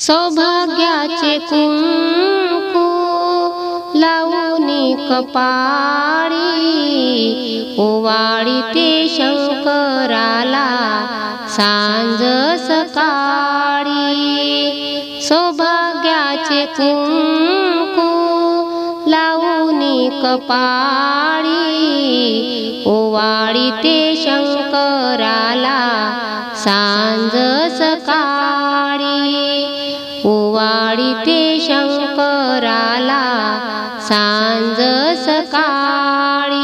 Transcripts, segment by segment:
सौभाग्याचे कुंकू लावूनी कपाळी ओवाळी ते शंकराला सांज सकाळी. सौभाग्याचे कुंकू लावूनी कपाळी ओवाळी ते शंकराला वाडीते शंकराला सांज सकाळी.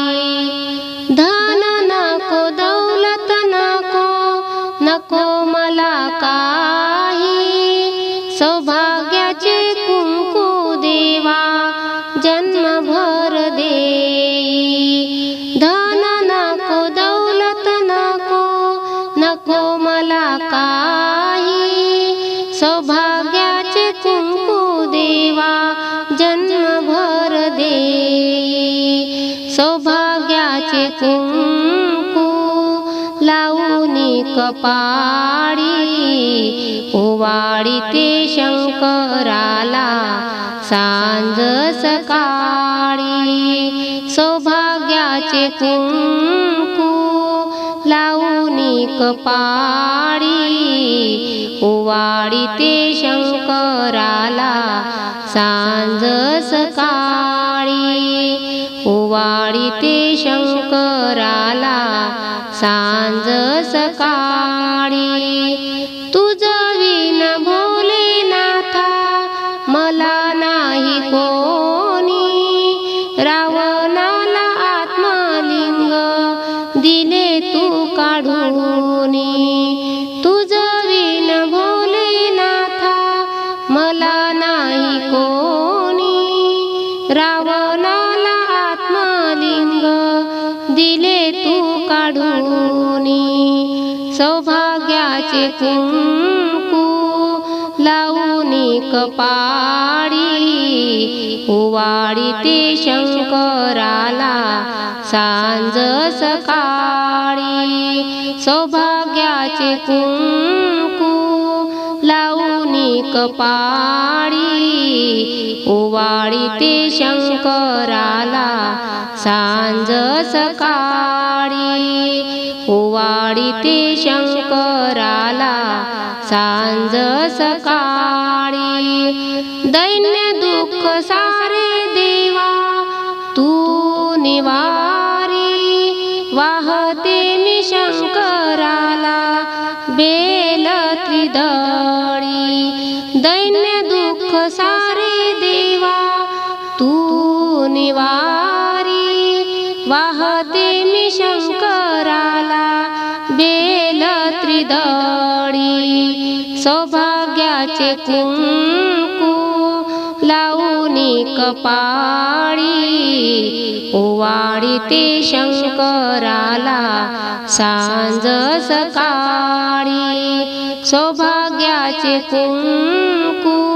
धन नको दौलत नको नको मला काही. सौभाग्याचे कुंकू देवा जन्मभर देई. धन नको दौलत नको नको मला काही. सौभाग्य देई कुंकू लावूनी कपाळी ओवाळी ते शंकराला सांज सकाळी. सौभाग्याचे कुंकू लावूनी कपाळी ओवाळी ते शंकराला ते शंकराला सांज सकाळी. तुझ विन भोलेनाथा मला नाही कोणी. रावणाला आत्मलिंग दिले तू काढून. काढून सौभाग्याचे कुंकू लावून कपाळी ओवाळी ते शंकराला सांज सकाळी. सौभाग्याचे कुंकू लावून कपाळी ओवाळी ते शंकराला सांज सकाळी. ते शंकराला सांज सकाळी दैन्य दुःख सारे देवा तू निवारी वाहते मी शंकराला बेल त्रिदळी दाडी सौभाग्याचे कुंकू लावणी कपाळी ओवाळी ते शंकराला सांज सकाळी. सौभाग्याचे कुंकू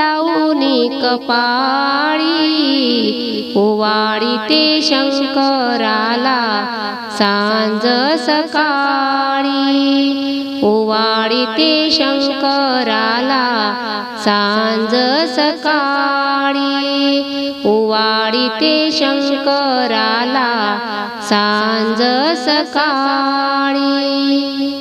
लावून कपाळी ओवाळी ते शंकराला सांज सकाळी. ओवाळी ते शंकराला सांज सकाळी. ओवाळी ते शंकराला सांज सकाळी.